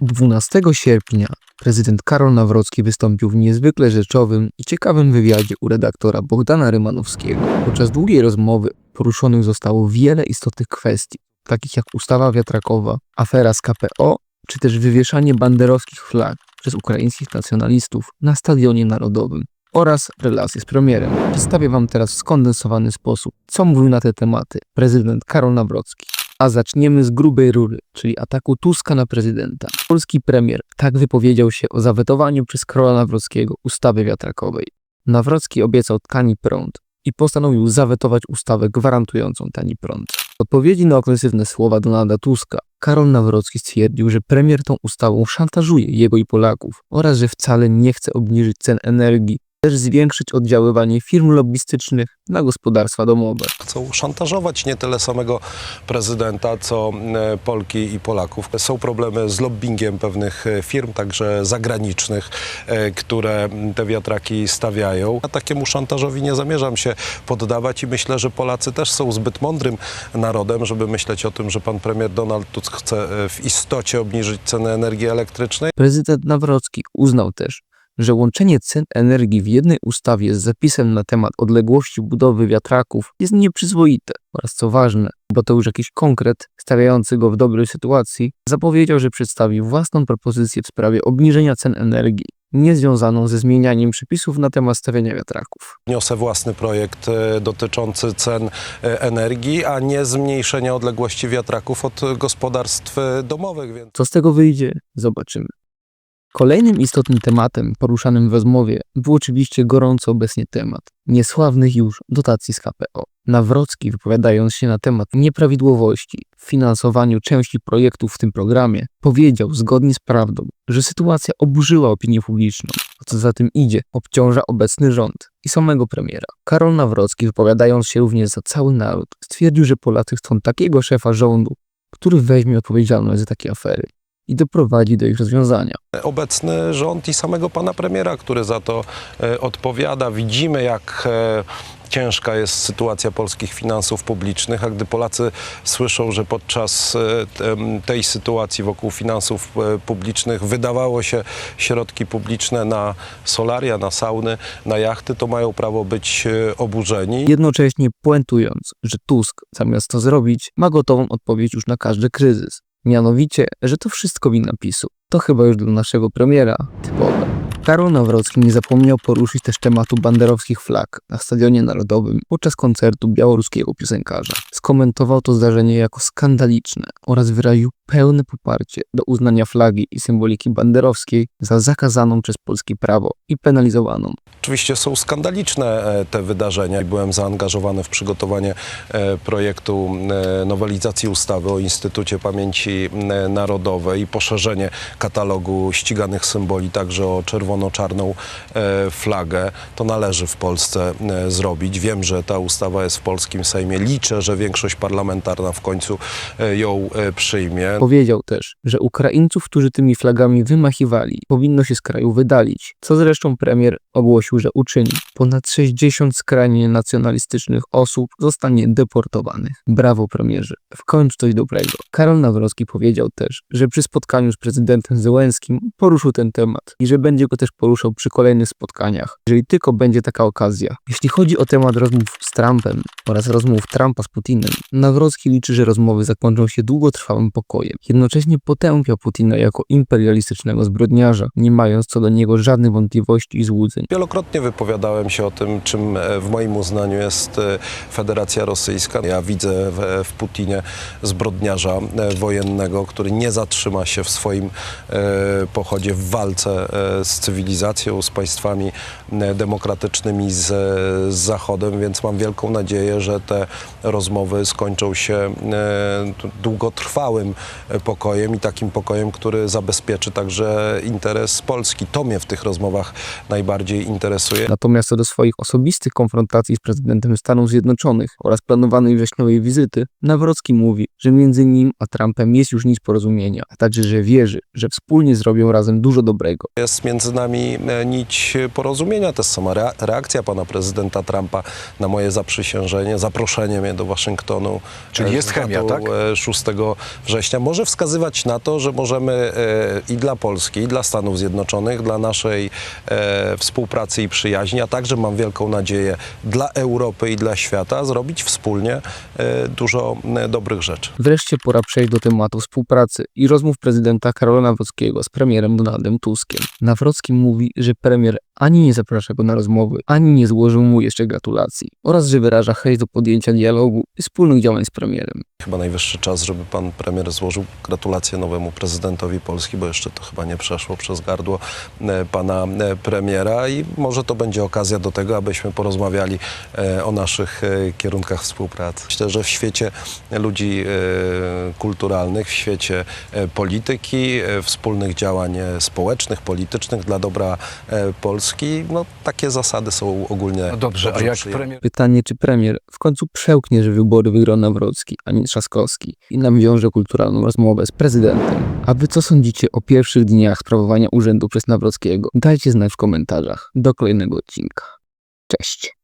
12 sierpnia prezydent Karol Nawrocki wystąpił w niezwykle rzeczowym i ciekawym wywiadzie u redaktora Bogdana Rymanowskiego. Podczas długiej rozmowy poruszonych zostało wiele istotnych kwestii, takich jak ustawa wiatrakowa, afera z KPO, czy też wywieszanie banderowskich flag przez ukraińskich nacjonalistów na Stadionie Narodowym oraz relacje z premierem. Przedstawię Wam teraz w skondensowany sposób, co mówił na te tematy prezydent Karol Nawrocki. A zaczniemy z grubej rury, czyli ataku Tuska na prezydenta. Polski premier tak wypowiedział się o zawetowaniu przez Karola Nawrockiego ustawy wiatrakowej. Nawrocki obiecał tani prąd i postanowił zawetować ustawę gwarantującą tani prąd. W odpowiedzi na ofensywne słowa Donalda Tuska, Karol Nawrocki stwierdził, że premier tą ustawą szantażuje jego i Polaków oraz że wcale nie chce obniżyć cen energii, też zwiększyć oddziaływanie firm lobbystycznych na gospodarstwa domowe. Chcą szantażować nie tyle samego prezydenta, co e, Polki i Polaków. Są problemy z lobbyingiem pewnych e, firm, także zagranicznych, e, które te wiatraki stawiają. A takiemu szantażowi nie zamierzam się poddawać i myślę, że Polacy też są zbyt mądrym narodem, żeby myśleć o tym, że pan premier Donald Tusk chce w istocie obniżyć cenę energii elektrycznej. Prezydent Nawrocki uznał też, że łączenie cen energii w jednej ustawie z zapisem na temat odległości budowy wiatraków jest nieprzyzwoite oraz co ważne, bo to już jakiś konkret stawiający go w dobrej sytuacji, zapowiedział, że przedstawi własną propozycję w sprawie obniżenia cen energii, niezwiązaną ze zmienianiem przepisów na temat stawiania wiatraków. Wniosę własny projekt e, dotyczący cen e, energii, a nie zmniejszenia odległości wiatraków od gospodarstw e, domowych. Więc Co z tego wyjdzie, zobaczymy. Kolejnym istotnym tematem poruszanym w rozmowie był oczywiście gorąco obecnie temat niesławnych już dotacji z KPO. Nawrocki, wypowiadając się na temat nieprawidłowości w finansowaniu części projektów w tym programie, powiedział zgodnie z prawdą, że sytuacja oburzyła opinię publiczną, a co za tym idzie, obciąża obecny rząd i samego premiera. Karol Nawrocki, wypowiadając się również za cały naród, stwierdził, że Polacy chcą takiego szefa rządu, który weźmie odpowiedzialność za takie afery i doprowadzi do ich rozwiązania. obecny rząd i samego pana premiera, który za to e, odpowiada. Widzimy, jak e, ciężka jest sytuacja polskich finansów publicznych, a gdy Polacy słyszą, że podczas e, tej sytuacji wokół finansów publicznych wydawało się środki publiczne na solaria, na sauny, na jachty, to mają prawo być oburzeni. Jednocześnie puentując, że Tusk zamiast to zrobić, ma gotową odpowiedź już na każdy kryzys. Mianowicie, że to wszystko wina PiSu. To chyba już dla naszego premiera typowe. Karol Nawrocki nie zapomniał poruszyć też tematu banderowskich flag na Stadionie Narodowym podczas koncertu białoruskiego piosenkarza. Skomentował to zdarzenie jako skandaliczne oraz wyraził pełne poparcie do uznania flagi i symboliki banderowskiej za zakazaną przez polskie prawo i penalizowaną. Oczywiście są skandaliczne e, te wydarzenia. Byłem zaangażowany w przygotowanie e, projektu e, nowelizacji ustawy o Instytucie Pamięci Narodowej i poszerzenie katalogu ściganych symboli także o czerwono-czarną flagę. To należy w Polsce zrobić. Wiem, że ta ustawa jest w polskim Sejmie. Liczę, że większość parlamentarna w końcu ją przyjmie. Powiedział też, że Ukraińców, którzy tymi flagami wymachiwali, powinno się z kraju wydalić, co zresztą premier ogłosił, że uczyni. Ponad 60 skrajnie nacjonalistycznych osób zostanie deportowanych. Brawo premierze, w końcu coś dobrego. Karol Nawrocki powiedział też, że przy spotkaniu z prezydentem Zełenskim poruszył ten temat i że będzie go też poruszał przy kolejnych spotkaniach, jeżeli tylko będzie taka okazja. Jeśli chodzi o temat rozmów z Trumpem oraz rozmów Trumpa z Putinem, Nawrocki liczy, że rozmowy zakończą się długotrwałym pokojem. Jednocześnie potępiał Putina jako imperialistycznego zbrodniarza, nie mając co do niego żadnych wątpliwości i złudzeń. Wielokrotnie wypowiadałem się o tym, czym e, w moim uznaniu jest e, Federacja Rosyjska. Ja widzę w, w Putinie zbrodniarza e, wojennego, który nie zatrzyma się w swoim e, pochodzie w walce e, z cywilizacją, z państwami e, demokratycznymi, z, z Zachodem, więc mam wielką nadzieję, że te rozmowy skończą się e, długotrwałym e, pokojem i takim pokojem, który zabezpieczy także interes Polski. To mnie w tych rozmowach najbardziej interesuje. Natomiast co do swoich osobistych konfrontacji z prezydentem Stanów Zjednoczonych oraz planowanej wrześniowej wizyty, Nawrocki mówi, że między nim a Trumpem jest już nic porozumienia, a także, że wierzy, że wspólnie zrobią razem dużo dobrego. Jest między nami e, nić porozumienia. To jest sama rea- reakcja pana prezydenta Trumpa na moje zaprzysiężenie, zaproszenie mnie do Waszyngtonu. Czyli e, jest z chemia, tak? e, 6 września. Może wskazywać na to, że możemy e, i dla Polski, i dla Stanów Zjednoczonych, dla naszej e, współpracy i przyjaźni, a także mam wielką nadzieję dla Europy i dla świata zrobić wspólnie e, dużo e, dobrych rzeczy. Wreszcie pora przejść do tematu współpracy i rozmów prezydenta Karola Nawrockiego z premierem Donaldem Tuskiem. Nawrocki mówi, że premier ani nie zaprasza go na rozmowy, ani nie złożył mu jeszcze gratulacji oraz że wyraża chęć do podjęcia dialogu i wspólnych działań z premierem. Chyba najwyższy czas, żeby pan premier złożył gratulacje nowemu prezydentowi Polski, bo jeszcze to chyba nie przeszło przez gardło e, pana premiera i może to będzie okazja do tego, abyśmy porozmawiali e, o naszych e, kierunkach współpracy. Myślę, że w świecie ludzi e, kulturalnych, w świecie polityki, wspólnych działań społecznych, politycznych dla dobra Polski, no takie zasady są ogólnie No dobrze, a jak premier Pytanie, czy premier w końcu przełknie, że wybory wygrał Nawrocki, a nie Trzaskowski i nawiąże kulturalną rozmowę z prezydentem. A wy co sądzicie o pierwszych dniach sprawowania urzędu przez Nawrockiego? Dajcie znać w komentarzach. Do kolejnego odcinka. Cześć.